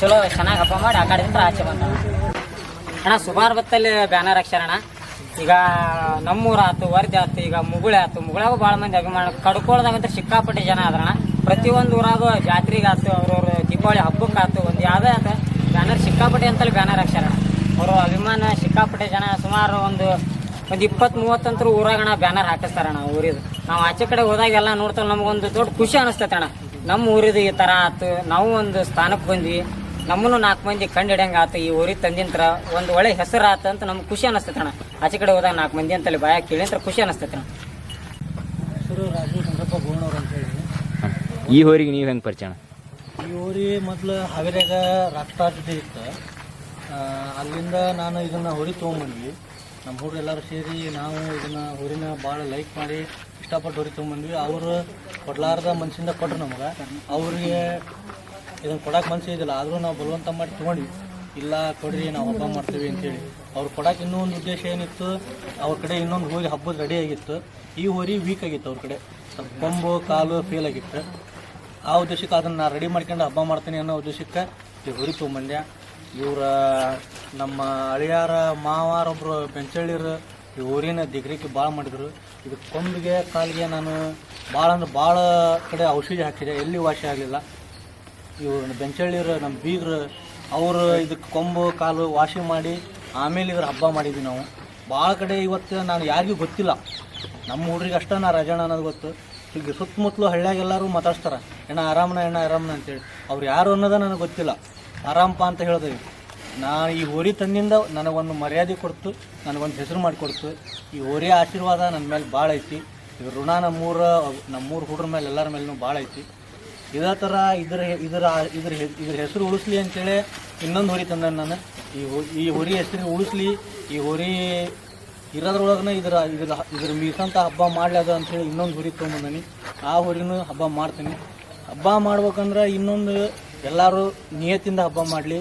ಚಲೋ ಚೆನ್ನಾಗಿ ಹಬ್ಬ ಮಾಡಿ ಆ ಕಡೆಯಿಂದ ಆಚೆ ಬಂತಾಣ ಅಣ್ಣ ಸುಮಾರು ಬತ್ತಲ್ಲಿ ಬ್ಯಾನರ್ ಹಾಕ್ಸ್ಯಾರಣ್ಣ. ಈಗ ನಮ್ಮೂರ ಆತು ಈಗ ಮುಗುಳೆ ಆತು ಮುಗುಳಾಗೂ ಭಾಳ ಮಂದಿ ಅಭಿಮಾನ ಕಡ್ಕೊಳ್ದಾಗಂತ ಸಿಕ್ಕಾಪಟ್ಟೆ ಜನ ಅದ್ರಣ ಪ್ರತಿಯೊಂದು ಊರಾಗೂ ಜಾತ್ರೆಗೆ ಆಯ್ತು ಅವ್ರವ್ರ ದೀಪಾವಳಿ ಹಬ್ಬಕ್ಕೆ ಆಯ್ತು ಒಂದು ಯಾವುದೇ ಆತ ಬ್ಯಾನರ್ ಸಿಕ್ಕಾಪಟ್ಟೆ ಅಂತಲ್ಲಿ ಬ್ಯಾನರ್ ಹಾಕ್ಸ್ಯಾರ. ಅವರು ಅಭಿಮಾನ, ಸಿಕ್ಕಾಪಟ್ಟೆ ಜನ ಸುಮಾರು ಒಂದು ಒಂದು ಇಪ್ಪತ್ತು ಮೂವತ್ತಂತರ ಊರಾಗಣ ಬ್ಯಾನರ್ ಹಾಕಿಸ್ತಾರಣ್ಣ ಊರಿದು. ನಾವು ಆಚೆ ಕಡೆ ಹೋದಾಗೆಲ್ಲ ನೋಡ್ತೇವೆ, ನಮಗೊಂದು ದೊಡ್ಡ ಖುಷಿ ಅನಿಸ್ತೈತೆ ಅಣ್ಣ. ನಮ್ಮ ಊರಿದು ಈ ಥರ ಆತು, ನಾವು ಒಂದು ಸ್ಥಾನಕ್ಕೆ ಬಂದ್ವಿ. ನಮ್ಮನ್ನು ನಾಲ್ಕು ಮಂದಿ ಕಂಡು ಹಿಡಿಯಂಗೆ ಆಯ್ತು ಈ ಊರಿಗೆ ತಂದಿಂತ್ರ ಒಂದು ಒಳ್ಳೆ ಹೆಸರು ಆಯ್ತು ಅಂತ ನಮ್ಗೆ ಖುಷಿ ಅನಿಸ್ತೈತೆ ಅಣ್ಣ. ಆಚೆ ಕಡೆ ಹೋದಾಗ ನಾಲ್ಕು ಮಂದಿ ಅಂತಲ್ಲಿ ಬಾಯ ಕೇಳಿಂತ್ರ ಖುಷಿ ಅನಿಸ್ತೈತೆ ಅಣ್ಣ ಹೆಸರು ರಾಜು ಚಂದ್ರಪ್ಪ ಗೋಣವ್ರು ಅಂತ ಹೇಳಿ ಈ ಹೋರಿಗೆ ನೀವು ಹೆಂಗೆ ಪರಿಚಯ? ಈ ಹೋರಿ ಮೊದಲು ಹಾವೇರಿಯಾಗ ರಕ್ತ ಜೊತೆ ಇತ್ತು. ಅಲ್ಲಿಂದ ನಾನು ಇದನ್ನು ಹೊರಿ ತೊಗೊಂಬಂದ್ವಿ. ನಮ್ಮ ಹುಡುಗರು ಎಲ್ಲರೂ ಸೇರಿ ನಾವು ಇದನ್ನು ಹೋರಿನ ಭಾಳ ಲೈಕ್ ಮಾಡಿ ಇಷ್ಟಪಟ್ಟು ಹೊರಿ ತೊಗೊಂಬಂದ್ವಿ. ಅವರು ಕೊಡ್ಲಾರ್ದ ಮನಸ್ಸಿಂದ ಕೊಟ್ರು ನಮಗೆ. ಅವರಿಗೆ ಇದನ್ನು ಕೊಡೋಕೆ ಮನಸ್ಸು ಇದಿಲ್ಲ ಆದರೂ ನಾವು ಬಲವಂತ ಮಾಡಿ ತೊಗೊಂಡ್ವಿ. ಇಲ್ಲ ಕೊಡ್ರಿ, ನಾವು ಹಬ್ಬ ಮಾಡ್ತೀವಿ ಅಂತೇಳಿ. ಅವ್ರು ಕೊಡೋಕೆ ಇನ್ನೂ ಒಂದು ಉದ್ದೇಶ ಏನಿತ್ತು, ಅವ್ರ ಕಡೆ ಇನ್ನೊಂದು ಹೋಗಿ ಹಬ್ಬದ ರೆಡಿ ಆಗಿತ್ತು. ಈ ಹೋರಿ ವೀಕ್ ಆಗಿತ್ತು ಅವ್ರ ಕಡೆ. ಕೊಂಬು, ಕಾಲು ಫೇಲ್ ಆಗಿತ್ತು. ಆ ಉದ್ದೇಶಕ್ಕೆ ಅದನ್ನು ರೆಡಿ ಮಾಡ್ಕೊಂಡು ಹಬ್ಬ ಮಾಡ್ತೀನಿ ಅನ್ನೋ ಉದ್ದೇಶಕ್ಕೆ ಈ ಹುರಿ ತೊಗೊಂಬಂದೆ ಇವರ ನಮ್ಮ ಅಳಿಯಾರ ಮಾವಾರೊಬ್ಬರು ಬೆಂಚಳ್ಳಿರು ಈ ಊರಿನ ದಿಗ್ರಿಕೆ ಭಾಳ ಮಾಡಿದರು. ಇದು ಕೊಂಬಿಗೆ, ಕಾಲಿಗೆ ನಾನು ಭಾಳ ಅಂದ್ರೆ ಭಾಳ ಕಡೆ ಔಷಧಿ ಹಾಕಿದೆ. ಎಲ್ಲಿ ವಾಸಿ ಆಗಲಿಲ್ಲ. ಇವ್ರು ಬೆಂಚಳ್ಳಿರು ನಮ್ಮ ಬೀಗರು, ಅವರು ಇದಕ್ಕೆ ಕೊಂಬು, ಕಾಲು ವಾಶಿ ಮಾಡಿ ಆಮೇಲೆ ಇದ್ರ ಹಬ್ಬ ಮಾಡಿದ್ವಿ ನಾವು. ಭಾಳ ಕಡೆ ಇವತ್ತು ನಾನು ಯಾರಿಗೂ ಗೊತ್ತಿಲ್ಲ. ನಮ್ಮ ಹುಡ್ರಿಗೆ ಅಷ್ಟೇ ನಾ ರಜಣ ಅನ್ನೋದು ಗೊತ್ತು. ಈಗ ಸುತ್ತಮುತ್ತಲು ಹಳ್ಳಿಯಾಗೆಲ್ಲರೂ ಮಾತಾಡ್ತಾರೆ ಎಣ್ಣ ಆರಾಮನ ಎಣ್ಣ ಆರಾಮನ ಅಂತೇಳಿ. ಅವ್ರು ಯಾರು ಅನ್ನೋದ ನನಗೆ ಗೊತ್ತಿಲ್ಲ. ಆರಾಮಪ್ಪ ಅಂತ ಹೇಳ್ದೆ. ನಾ ಈ ಹೋರಿ ತಂದಿಂದ ನನಗೊಂದು ಮರ್ಯಾದೆ ಕೊಡ್ತು, ನನಗೊಂದು ಹೆಸರು ಮಾಡಿಕೊಡ್ತು. ಈ ಹೋರಿ ಆಶೀರ್ವಾದ ನನ್ನ ಮೇಲೆ ಭಾಳ ಐತಿ. ಇವ್ರ ಋಣ ನಮ್ಮೂರ ನಮ್ಮೂರ ಹುಡ್ರ ಮೇಲೆ ಎಲ್ಲರ ಮೇಲೂ ಭಾಳ ಐತಿ. ಇದೇ ಥರ ಇದ್ರ ಇದರ ಇದ್ರ ಇದ್ರ ಹೆಸರು ಉಳಿಸ್ಲಿ ಅಂತೇಳಿ ಇನ್ನೊಂದು ಹೊರಿ ತಂದ ನಾನು. ಈ ಈ ಹೊರಿ ಹೆಸರು ಉಳಿಸ್ಲಿ. ಈ ಹೊರಿ ಇರೋದ್ರೊಳಗನ ಇದರ, ಇದ್ರ ಇದ್ರ ಮೀಸಂತ ಹಬ್ಬ ಮಾಡಲಿ ಅದು ಅಂತೇಳಿ ಇನ್ನೊಂದು ಹೊರಿ ತೊಗೊಂಬಂದನಿ. ಆ ಹೊರಿನೂ ಹಬ್ಬ ಮಾಡ್ತೀನಿ. ಹಬ್ಬ ಮಾಡ್ಬೇಕಂದ್ರೆ ಇನ್ನೊಂದು ಎಲ್ಲರೂ ನಿಯತ್ತಿಂದ ಹಬ್ಬ ಮಾಡಲಿ.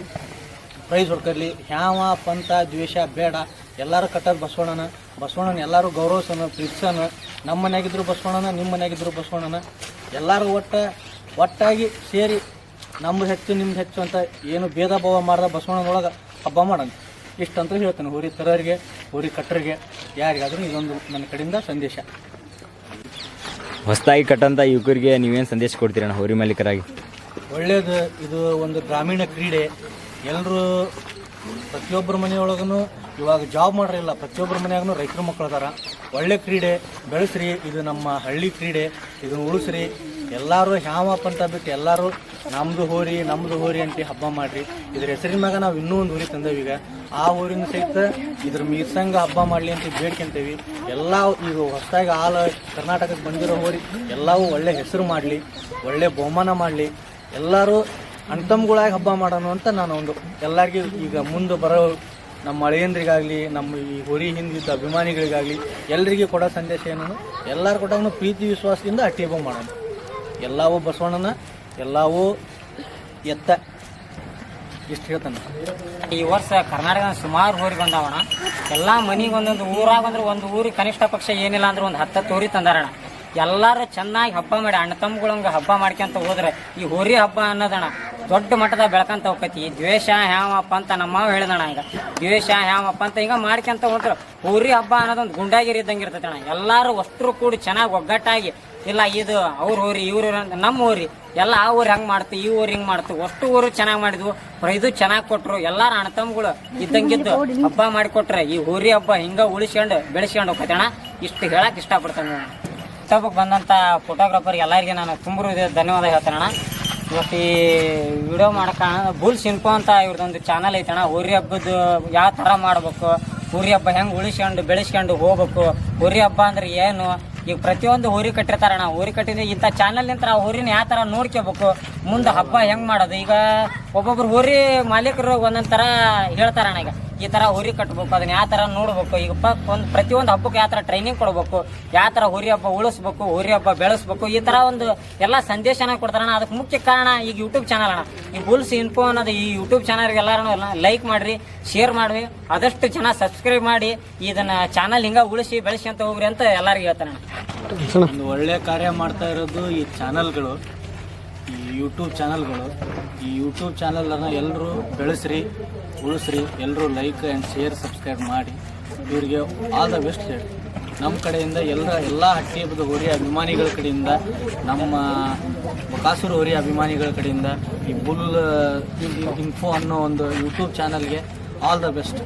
ಪ್ರೈಸ್ ಹೊಡ್ಕರ್ಲಿ ಹ್ಯಾಮ ಪಂಥ ದ್ವೇಷ ಬೇಡ. ಎಲ್ಲರೂ ಕಟ್ಟೋದು ಬಸವಣ್ಣನ. ಬಸವಣ್ಣನ ಎಲ್ಲರೂ ಗೌರವಿಸೋಣ, ಪ್ರೀತಿಸೋಣ. ನಮ್ಮ ಮನೆಯಾಗಿದ್ರು ಬಸವಣ್ಣನ ನಿಮ್ಮ ಮನೆಯಾಗಿದ್ರು ಬಸವಣ್ಣನ. ಎಲ್ಲರೂ ಒಟ್ಟ, ಒಟ್ಟಾಗಿ ಸೇರಿ ನಮ್ಮ ಹೆಚ್ಚು, ನಿಮ್ದು ಹೆಚ್ಚು ಅಂತ ಏನು ಭೇದ ಭಾವ ಮಾಡ್ದ ಬಸವಣ್ಣನೊಳಗೆ ಹಬ್ಬ ಮಾಡೋಣ. ಇಷ್ಟಂತ ಹೇಳ್ತೇನೆ ಹುರಿ ತರೋರಿಗೆ ಹೋರಿ ಕಟ್ಟರಿಗೆ. ಯಾರಿಗಾದ್ರೂ ಇದೊಂದು ನನ್ನ ಕಡೆಯಿಂದ ಸಂದೇಶ. ಹೊಸದಾಗಿ ಕಟ್ಟಂತ ಯುವಕರಿಗೆ ನೀವೇನು ಸಂದೇಶ ಕೊಡ್ತೀರಣ್ಣ, ಹೋರಿ ಮಾಲೀಕರಾಗಿ? ಒಳ್ಳೇದು, ಇದು ಒಂದು ಗ್ರಾಮೀಣ ಕ್ರೀಡೆ. ಎಲ್ಲರೂ ಪ್ರತಿಯೊಬ್ಬರ ಮನೆಯೊಳಗೂ ಇವಾಗ ಜಾಬ್ ಮಾಡ್ರಿಲ್ಲ ಪ್ರತಿಯೊಬ್ಬರ ಮನೆಯಾಗೂ ರೈತರ ಮಕ್ಕಳು ಅದಾರ. ಒಳ್ಳೆ ಕ್ರೀಡೆ, ಬೆಳೆಸ್ರಿ, ಇದು ನಮ್ಮ ಹಳ್ಳಿ ಕ್ರೀಡೆ, ಇದನ್ನು ಉಳಿಸ್ರಿ. ಎಲ್ಲರೂ ಹ್ಯಾಮಪ್ಪ ಅಂತ ಬಿಟ್ಟು ಎಲ್ಲರೂ ನಮ್ಮದು ಹೋರಿ ನಮ್ಮದು ಹೋರಿ ಅಂತ ಹಬ್ಬ ಮಾಡ್ರಿ. ಇದ್ರ ಹೆಸರಿನ ಮ್ಯಾಗ ನಾವು ಇನ್ನೂ ಒಂದು ಹೋರಿ ತಂದೇವಿ ಈಗ. ಆ ಊರಿನ ಸಹಿತ ಇದ್ರ ಮೀರ್ಸಂಗ ಹಬ್ಬ ಮಾಡಲಿ ಅಂತ ಬೇಡ್ಕೊಂತೇವಿ ಎಲ್ಲ ಈಗ ಹೊಸದಾಗಿ ಆಲ ಕರ್ನಾಟಕಕ್ಕೆ ಬಂದಿರೋ ಹೋರಿ, ಎಲ್ಲವೂ ಒಳ್ಳೆ ಹೆಸರು ಮಾಡಲಿ, ಒಳ್ಳೆ ಬಹುಮಾನ ಮಾಡಲಿ. ಎಲ್ಲರೂ ಅಣ್ತಮ್ಗಳಾಗಿ ಹಬ್ಬ ಮಾಡೋಣ ಅಂತ ನಾನು ಒಂದು ಎಲ್ಲರಿಗೂ ಈಗ ಮುಂದೆ ಬರೋ ನಮ್ಮ ಮಳೆಯಂದ್ರಿಗಾಗಲಿ ನಮ್ಮ ಈ ಹೊರಿ ಹಿಂದಿದ್ದ ಅಭಿಮಾನಿಗಳಿಗಾಗಲಿ ಎಲ್ಲರಿಗೂ ಕೊಡೋ ಸಂದೇಶ ಏನೋ ಎಲ್ಲರ ಕೊಟ್ಟಾಗ ಪ್ರೀತಿ, ವಿಶ್ವಾಸದಿಂದ ಅಟ್ಟಿ ಹಬ್ಬ ಮಾಡೋಣ. ಎಲ್ಲವೂ ಬಸವಣ್ಣನ ಎಲ್ಲವೂ ಎತ್ತ. ಇಷ್ಟು ಹೇಳ್ತಾನೆ. ಈ ವರ್ಷ ಕರ್ನಾಟಕದ ಸುಮಾರು ಊರಿಗೆ ಬಂದಾವಣ ಎಲ್ಲ ಮನೆಗೆ ಒಂದೊಂದು ಊರಾಗ ಅಂದ್ರೆ ಒಂದು ಊರಿಗೆ ಕನಿಷ್ಠ ಪಕ್ಷ ಏನಿಲ್ಲ ಅಂದ್ರೆ ಒಂದು ಹತ್ತು ಊರಿ ತಂದಾರಣ ಎಲ್ಲರೂ ಚೆನ್ನಾಗಿ ಹಬ್ಬ ಮಾಡಿ, ಅಣ್ಣ ತಮ್ಮಗಳಂಗೆ ಹಬ್ಬ ಮಾಡ್ಕೊಂತ ಹೋದ್ರೆ ಈ ಹೋರಿ ಹಬ್ಬ ಅನ್ನೋದಣ್ಣ ದೊಡ್ಡ ಮಟ್ಟದ ಬೆಳ್ಕಂತ ಹೋಗತಿ ಈ ದ್ವೇಷ, ಹ್ಯಾಮಪ್ಪ ಅಂತ ನಮ್ಮ ಹೇಳಿದಣ ಈಗ. ದ್ವೇಷ, ಹ್ಯಾಮಪ್ಪ ಅಂತ ಹಿಂಗೆ ಮಾಡ್ಕೊಂತ ಹೋದ್ರೆ ಹೋರಿ ಹಬ್ಬ ಅನ್ನೋದೊಂದು ಗುಂಡಾಗಿರಿ ಇದ್ದಂಗೆ ಇರ್ತೈತೆ ಅಣ್ಣ ಎಲ್ಲರೂ ಅಷ್ಟರು ಕೂಡಿ ಚೆನ್ನಾಗಿ ಒಗ್ಗಟ್ಟಾಗಿ, ಇಲ್ಲ ಇದು ಅವ್ರ ಹೋರಿ, ಇವ್ರ ನಮ್ಮ ಊರಿ ಎಲ್ಲ ಆ ಊರು ಹೆಂಗ್ ಮಾಡ್ತು, ಈ ಊರು ಹಿಂಗ್ ಮಾಡ್ತು, ಅಷ್ಟು ಊರು ಚೆನ್ನಾಗಿ ಮಾಡಿದ್ವು. ಪ್ರೈದು ಚೆನ್ನಾಗಿ ಕೊಟ್ರು. ಎಲ್ಲಾರ ಅಣ್ಣತಮ್ಮಗಳು ಇದ್ದಂಗಿದ್ದು ಹಬ್ಬ ಮಾಡಿಕೊಟ್ರೆ ಈ ಊರಿ ಹಬ್ಬ ಹಿಂಗ ಉಳಿಸ್ಕೊಂಡು ಬೆಳೆಸ್ಕೊಂಡು ಹೋಗ್ತೈತೆ ಅಣ್ಣ ಇಷ್ಟು ಹೇಳಕ್ ಇಷ್ಟಪಡ್ತೇನೆ ಹಬ್ಬಕ್ಕೆ ಬಂದಂಥ ಫೋಟೋಗ್ರಾಫರ್ ಎಲ್ಲರಿಗೆ ನಾನು ತುಂಬ ಧನ್ಯವಾದ ಹೇಳ್ತಾನ ಇವತ್ತು ಈ ವಿಡಿಯೋ ಮಾಡಕ ಬುಲ್ ಸಿನ್ಪೋ ಅಂತ ಇವ್ರದೊಂದು ಚಾನಲ್ ಐತಣ್ಣ. ಊರಿ ಹಬ್ಬದ ಯಾವ ಥರ ಮಾಡ್ಬೇಕು, ಊರಿ ಹಬ್ಬ ಹೆಂಗೆ ಉಳಿಸ್ಕೊಂಡು ಬೆಳೆಸ್ಕೊಂಡು ಹೋಗ್ಬೇಕು, ಊರಿ ಹಬ್ಬ ಅಂದ್ರೆ ಏನು ಈಗ ಪ್ರತಿಯೊಂದು ಹೋರಿ ಕಟ್ಟಿರ್ತಾರಣ ಹೋರಿ ಕಟ್ಟಿದ್ರೆ ಇಂಥ ಚಾನಲ್ ನಿಂತ್ರ ಆ ಹೋರಿನ ಯಾವ ಥರ ನೋಡ್ಕೋಬೇಕು? ಮುಂದೆ ಹಬ್ಬ ಹೆಂಗೆ ಮಾಡೋದು? ಈಗ ಒಬ್ಬೊಬ್ರು ಹೋರಿ ಮಾಲೀಕರು ಒಂದೊಂದು ಥರ ಹೇಳ್ತಾರಣ ಈಗ. ಈ ಥರ ಹುರಿ ಕಟ್ಬೇಕು ಅದನ್ನ ಯಾವ ಥರ ನೋಡ್ಬೇಕು ಈಗ ಒಂದು ಪ್ರತಿಯೊಂದು ಹಬ್ಬಕ್ಕೆ ಯಾವ ಥರ ಟ್ರೈನಿಂಗ್ ಕೊಡ್ಬೇಕು ಯಾವ ಥರ ಹುರಿ ಹಬ್ಬ ಉಳಿಸ್ಬೇಕು ಹುರಿ ಹಬ್ಬ ಬೆಳೆಸ್ಬೇಕು ಈ ಥರ ಒಂದು ಎಲ್ಲ ಸಂದೇಶನ ಕೊಡ್ತಾರಣ ಅದಕ್ಕೆ ಮುಖ್ಯ ಕಾರಣ ಈಗ ಯೂಟ್ಯೂಬ್ ಚಾನಲ್ ಅಣ್ಣ. ಈ ಬುಲ್ಸ್ ಇನ್ಫೋ ಅನ್ನೋದು ಈ ಯೂಟ್ಯೂಬ್ ಚಾನಲ್ಗೆ ಎಲ್ಲರೂ ಲೈಕ್ ಮಾಡ್ರಿ ಶೇರ್ ಮಾಡ್ರಿ ಆದಷ್ಟು ಜನ ಸಬ್ಸ್ಕ್ರೈಬ್ ಮಾಡಿ ಇದನ್ನ ಚಾನಲ್ ಹಿಂಗ ಉಳಿಸಿ ಬೆಳೆಸಿ ಅಂತ ಹೋಗ್ರಿ ಅಂತ ಎಲ್ಲರಿಗೂ ಹೇಳ್ತಾನೆ ಒಂದು ಒಳ್ಳೆ ಕಾರ್ಯ ಮಾಡ್ತಾ ಇರೋದು ಈ ಚಾನಲ್ಗಳು ಈ ಯೂಟ್ಯೂಬ್ ಚಾನಲ್ಗಳು ಈ ಯೂಟ್ಯೂಬ್ ಚಾನಲನ್ನು ಎಲ್ಲರೂ ಬೆಳೆಸ್ರಿ ಉಳಿಸ್ರಿ ಎಲ್ಲರೂ ಲೈಕ್ ಆ್ಯಂಡ್ ಶೇರ್ ಸಬ್ಸ್ಕ್ರೈಬ್ ಮಾಡಿ. ಇವರಿಗೆ ಆಲ್ ದ ಬೆಸ್ಟ್ ಹೇಳಿ. ನಮ್ಮ ಕಡೆಯಿಂದ ಎಲ್ಲ ಎಲ್ಲ ಹಟ್ಟಿ ಹಬ್ಬದ ಹೋರಿ ಅಭಿಮಾನಿಗಳ ಕಡೆಯಿಂದ, ನಮ್ಮ ಕಾಸೂರು ಹೋರಿ ಅಭಿಮಾನಿಗಳ ಕಡೆಯಿಂದ, ಈ ಬುಲ್ ಇನ್ಫೋ ಅನ್ನೋ ಒಂದು ಯೂಟ್ಯೂಬ್ ಚಾನಲ್ಗೆ ಆಲ್ ದ ಬೆಸ್ಟ್